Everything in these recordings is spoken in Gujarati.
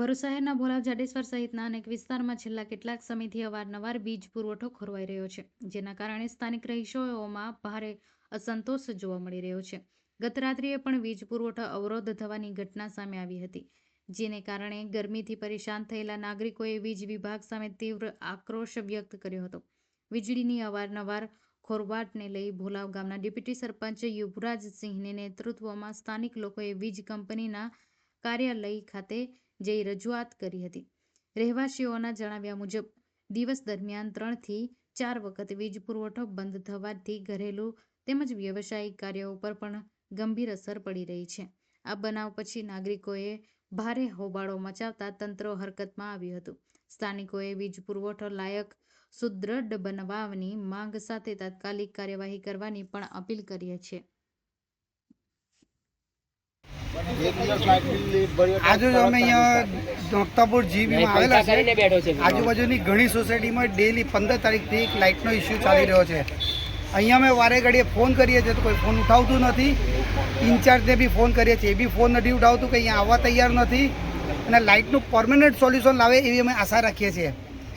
ભરૂચ શહેરના ભોલા જાડેશ્વર સહિતના અનેક વિસ્તારમાં છેલ્લા કેટલાક સમયથી અવારનવાર વીજ પુરવઠો ખોરવાઈ રહ્યો છે, જેના કારણે સ્થાનિક રહીશોમાં ભારે અસંતોષ જોવા મળી રહ્યો છે. ગત રાત્રિએ પણ વીજ પુરવઠો અવરોધ થવાની ઘટના સામે આવી હતી, જેને કારણે ગરમીથી પરેશાન થયેલા નાગરિકોએ વીજ વિભાગ સામે તીવ્ર આક્રોશ વ્યક્ત કર્યો હતો. વીજળીની અવારનવાર ખોરવાટને લઈ ભોલાવ ગામના ડેપ્યુટી સરપંચ યુવરાજસિંહને નેતૃત્વમાં સ્થાનિક લોકોએ વીજ કંપનીના કાર્યાલય ખાતે જઈ રજૂઆત કરી હતી. રહેવાસીઓના જણાવ્યા મુજબ, દિવસ દરમિયાન ત્રણથી ચાર વખત વીજ પુરવઠો બંધ થવાથી ઘરેલું તેમજ વ્યવસાયિક કાર્યો ઉપર પણ ગંભીર અસર પડી રહી છે. આ બનાવ પછી નાગરિકોએ ભારે હોબાળો મચાવતા તંત્ર હરકતમાં આવ્યું હતું. સ્થાનિકોએ વીજ પુરવઠો લાયક સુદૃઢ બનાવવાની માંગ સાથે તાત્કાલિક કાર્યવાહી કરવાની પણ અપીલ કરી છે. આજે અમે અહીંયા નોકતાપુર જીબીમાં આવેલા છે. આજુબાજુની ઘણી સોસાયટીમાં ડેલી પંદર તારીખથી એક લાઇટનો ઇસ્યુ ચાલી રહ્યો છે. અહીંયા અમે વારે ઘડીએ ફોન કરીએ છીએ તો કોઈ ફોન ઉઠાવતું નથી. ઇન્ચાર્જને બી ફોન કરીએ છીએ. એ બી ફોન નથી ઉઠાવતું કે અહીંયા આવવા તૈયાર નથી. અને લાઇટનું પરમનન્ટ સોલ્યુશન લાવે એવી અમે આશા રાખીએ છીએ.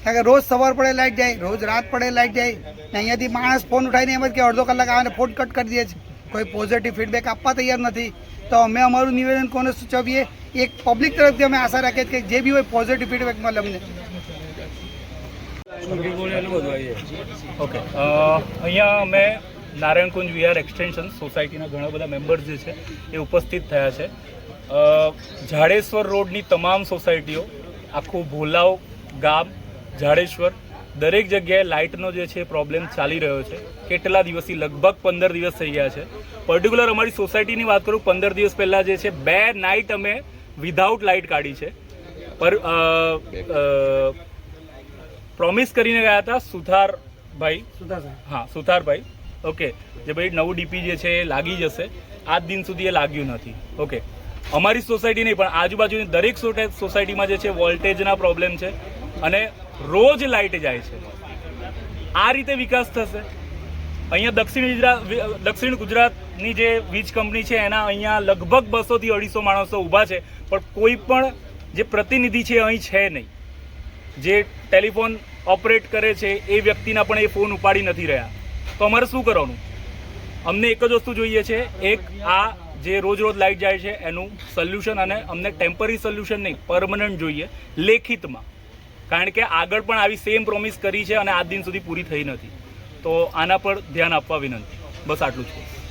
કારણ કે રોજ સવાર પડે લાઇટ જાય રોજ રાત પડે લાઇટ જાય. ને અહીંયાથી માણસ ફોન ઉઠાવીને એમ જ કે અડધો કલાક આવે ને ફોન કટ કરી દે છે. કોઈ પોઝિટિવ ફીડબેક આપવા તૈયાર નથી. તો અમે અમારું નિવેદન કોને સૂચવીએ? એક પબ્લિક તરફથી અમે આશા રાખીએ કે જે બી હોય પોઝિટિવ ફીડબેક મળે અમને. ઓકે. અહીંયા અમે નારાયણકુંજ વિહાર એક્સટેન્શન સોસાયટીના ઘણા બધા મેમ્બર્સ જે છે, એ ઉપસ્થિત થયા છે. ઝાડેશ્વર રોડની તમામ સોસાયટીઓ આખું ભોલાવ ગામ ઝાડેશ્વર દરેક જગ્યાએ લાઇટનો જે છે પ્રોબ્લેમ ચાલી રહ્યો છે. કેટલા દિવસથી લગભગ પંદર દિવસ થઈ ગયા છે. પર્ટિક્યુલર અમારી સોસાયટીની વાત કરું પંદર દિવસ પહેલાં જે છે બે નાઇટ અમે વિધાઉટ લાઇટ કાઢી છે. પર પ્રોમિસ કરીને ગયા હતા સુથારભાઈ હા સુથારભાઈ ઓકે જે ભાઈ નવું ડીપી જે છે એ લાગી જશે. આજ દિન સુધી એ લાગ્યું નથી. ઓકે અમારી સોસાયટી નહીં પણ આજુબાજુની દરેક સોસાયટીમાં જે છે વોલ્ટેજના પ્રોબ્લેમ છે. અને રોજ લાઇટ જાય છે. આ રીતે વિકાસ થશે. અહીંયા દક્ષિણ ગુજરાત દક્ષિણ ગુજરાતની જે વીજ કંપની છે, એના અહીંયા લગભગ બસોથી અઢીસો માણસો ઊભા છે, પણ કોઈ પણ જે પ્રતિનિધિ છે, અહીં છે નહીં. જે ટેલિફોન ઓપરેટ કરે છે, એ વ્યક્તિના પણ એ ફોન ઉપાડી નથી રહ્યા. તો અમારે શું કરવાનું? અમને એક જ વસ્તુ જોઈએ છે, એક આ જે રોજ રોજ લાઇટ જાય છે, એનું સોલ્યુશન અને અમને ટેમ્પરરી સોલ્યુશન નહીં, પરમનન્ટ જોઈએ, લેખિતમાં. કારણ કે આગળ પણ આવી સેમ પ્રોમિસ કરી છે અને આજ દિન સુધી પૂરી થઈ નથી. તો આના પર ધ્યાન આપવા વિનંતી. બસ આટલું જ